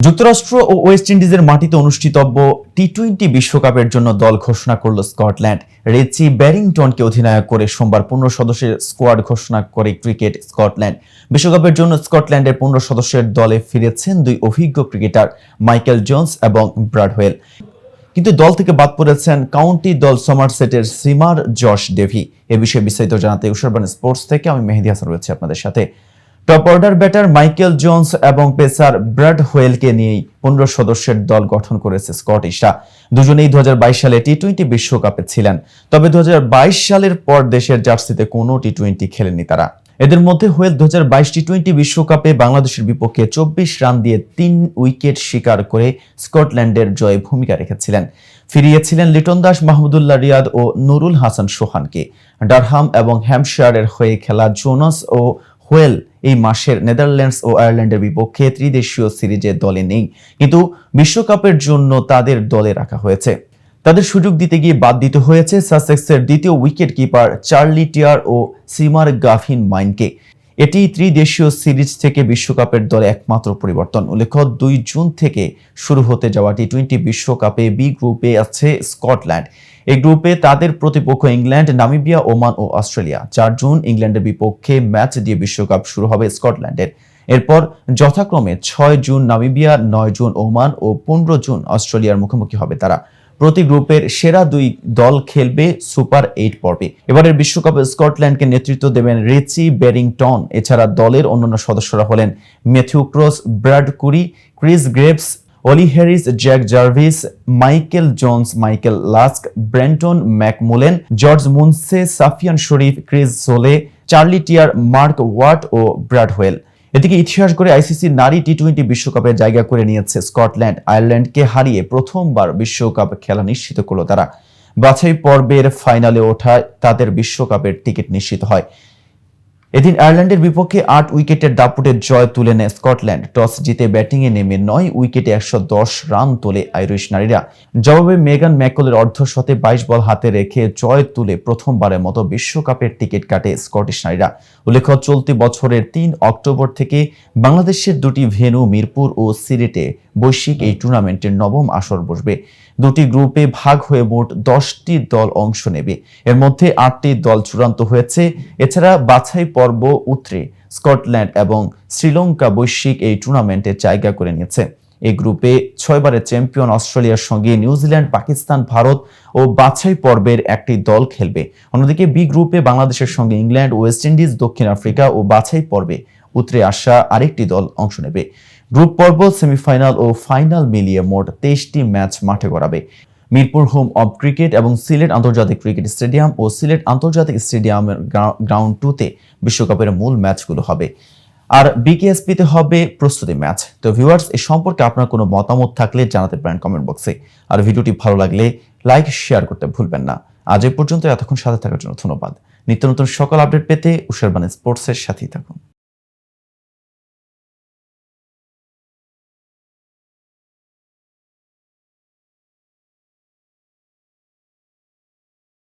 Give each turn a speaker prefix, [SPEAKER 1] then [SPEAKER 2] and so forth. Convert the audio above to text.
[SPEAKER 1] যুক্তরাষ্ট্র ও ওয়েস্ট ইন্ডিজের মাটিতে অনুষ্ঠিতব্য টি টোয়েন্টি বিশ্বকাপের জন্য দল ঘোষণা করল স্কটল্যান্ড। রেচি ব্যারিংটনকে অধিনায়ক করে সোমবার পনেরো সদস্যের স্কোয়াড ঘোষণা করে ক্রিকেট স্কটল্যান্ড। বিশ্বকাপের জন্য স্কটল্যান্ডের পনেরো সদস্যের দলে ফিরেছেন দুই অভিজ্ঞ ক্রিকেটার, মাইকেল জোন্স এবং ব্রাডওয়েল কিন্তু দল থেকে বাদ পড়েছেন কাউন্টি দল সমারসেটের সিমার জশ ডেভি। এ বিষয়ে বিস্তারিত জানাতে উসরবান স্পোর্টস থেকে আমি মেহেদি হাসান রয়েছে আপনাদের সাথে। Top order batter Michael Jones এবং পেসার ব্র্যাড হোয়েলকে নিয়েই পনেরো সদস্যের দল গঠন করেছে স্কটিশরা। দুজনেই দুহাজার বাইশ সালে টি টোয়েন্টি বিশ্বকাপে ছিলেন। তবে দুহাজার বাইশ সালের পর দেশের জার্সিতে কোনো টি টোয়েন্টি খেলেনি তারা। এদের মধ্যে হোয়েল দু হাজার বাইশ টি টোয়েন্টি বিশ্বকাপে বাংলাদেশের বিপক্ষে চব্বিশ রান দিয়ে তিন উইকেট শিকার করে স্কটল্যান্ডের জয়ে ভূমিকা রেখেছিলেন। ফিরিয়েছিলেন লিটন দাস, মাহমুদুল্লাহ রিয়াদ ও নুরুল হাসান সোহানকে। ডারহাম এবং হ্যাম্পশায়ারের হয়ে খেলা জোনাস ও হোয়েল এই মাসের নেদারল্যান্ডস ও আয়ারল্যান্ডের বিপক্ষে ত্রিদেশীয় সিরিজে দলে নেই। কিন্তু বিশ্বকাপের জন্য তাদের দলে রাখা হয়েছে। তাদের সুযোগ দিতে গিয়ে বাদ দিতে হয়েছে সাসেক্সের দ্বিতীয় উইকেট কিপার চার্লি টিয়ার ও সিমার গাফিন মাইনকে। এটি ত্রিদেশীয় সিরিজ থেকে বিশ্বকাপের দলে একমাত্র পরিবর্তন। উল্লেখ্য, দুই জুন থেকে শুরু হতে যাওয়া টি টোয়েন্টি বিশ্বকাপে বি গ্রুপে আছে স্কটল্যান্ড। এই গ্রুপে তাদের প্রতিপক্ষ ইংল্যান্ড, নামিবিয়া, ওমান ও অস্ট্রেলিয়া। চার জুন ইংল্যান্ডের বিপক্ষে ম্যাচ দিয়ে বিশ্বকাপ শুরু হবে স্কটল্যান্ডের। এরপর যথাক্রমে ছয় জুন নামিবিয়া, নয় জুন ওমান ও পনেরো জুন অস্ট্রেলিয়ার মুখোমুখি হবে তারা। প্রতি গ্রুপের সেরা দুই দল খেলবে সুপার এইট পর্বে। এবারের বিশ্বকাপে স্কটল্যান্ডকে নেতৃত্ব দেবেন রিচি বেরিংটন এছাড়া দলের অন্যান্য সদস্যরা হলেন Matthew Cross Brad Currie, Chris Greaves, Ollie Harris, Jack Jarvis, Michael Jones, Michael Leask Brandon McMullen, George Munsey, Safyaan Sharif, Chris Sole Charlie Tear, Mark Watt ও ব্র্যাড হোয়েল। এদিকে ইতিহাস করে আইসিসি নারী টি টোয়েন্টি বিশ্বকাপে জায়গা করে নিয়েছে Scotland. আয়ারল্যান্ডকে হারিয়ে প্রথমবার বিশ্বকাপ খেলা নিশ্চিত করল তারা। বাছাই পর্বের ফাইনালে ওঠায় তাদের বিশ্বকাপের টিকিট নিশ্চিত হয়। এদিন আয়ারল্যান্ডের বিপক্ষে আট উইকেটের দাপুটে জয় তুলে নেয় স্কটল্যান্ড। টস জিতে ব্যাটিংয়ে নেমে নয় উইকেটে একশো দশ রান তোলে আইরিশ নারীরা। জবাবে মেগান ম্যাকলের অর্ধশতে বাইশ বল হাতে রেখে জয় তুলে প্রথমবারের মতো বিশ্বকাপের টিকিট কাটে স্কটিশ নারীরা। উল্লেখ্য, চলতি বছরের তিন অক্টোবর থেকে বাংলাদেশের দুটি ভেন্যু মিরপুর ও সিলেটে বৈশ্বিক এই টুর্নামেন্টের নবম আসর বসবে। দুটি গ্রুপে ভাগ হয়ে মোট দশটি দল অংশ নেবে। এর মধ্যে আটটি দল চূড়ান্ত হয়েছে। এছাড়া বাছাই পর্ব উতরে স্কটল্যান্ড এবং শ্রীলঙ্কা বৈশ্বিক এই টুর্নামেন্টে জায়গা করে নিয়েছে। এই গ্রুপে ছয়বারের চ্যাম্পিয়ন অস্ট্রেলিয়ার সঙ্গে নিউজিল্যান্ড, পাকিস্তান, ভারত ও বাছাই পর্বের একটি দল খেলবে। অন্যদিকে বি গ্রুপে বাংলাদেশের সঙ্গে ইংল্যান্ড, ওয়েস্ট ইন্ডিজ, দক্ষিণ আফ্রিকা ও বাছাই পর্বে উতরে আসা আরেকটি দল অংশ নেবে। গ্রুপ পর্ব সেমিফাইনাল ও ফাইনাল মিলিয়ে মোট তেইশটি ম্যাচ মাঠে গড়াবে। মিরপুর হোম অব ক্রিকেট এবং সিলেট আন্তর্জাতিক ক্রিকেট স্টেডিয়াম ও সিলেট আন্তর্জাতিক স্টেডিয়ামের গ্রাউন্ড টুতে বিশ্বকাপের মূল ম্যাচগুলো হবে। আর বিকেএসপিতে হবে প্রস্তুতি ম্যাচ। তো ভিউয়ার্স এই সম্পর্কে আপনার কোনো মতামত থাকলে জানাতে পারেন কমেন্ট বক্সে। আর ভিডিওটি ভালো লাগলে লাইক, শেয়ার করতে ভুলবেন না। আজ এই পর্যন্ত, এতক্ষণ সাথে থাকার জন্য ধন্যবাদ। নিত্য নতুন সকল আপডেট পেতে উষারবান স্পোর্টসের সাথেই থাকুন।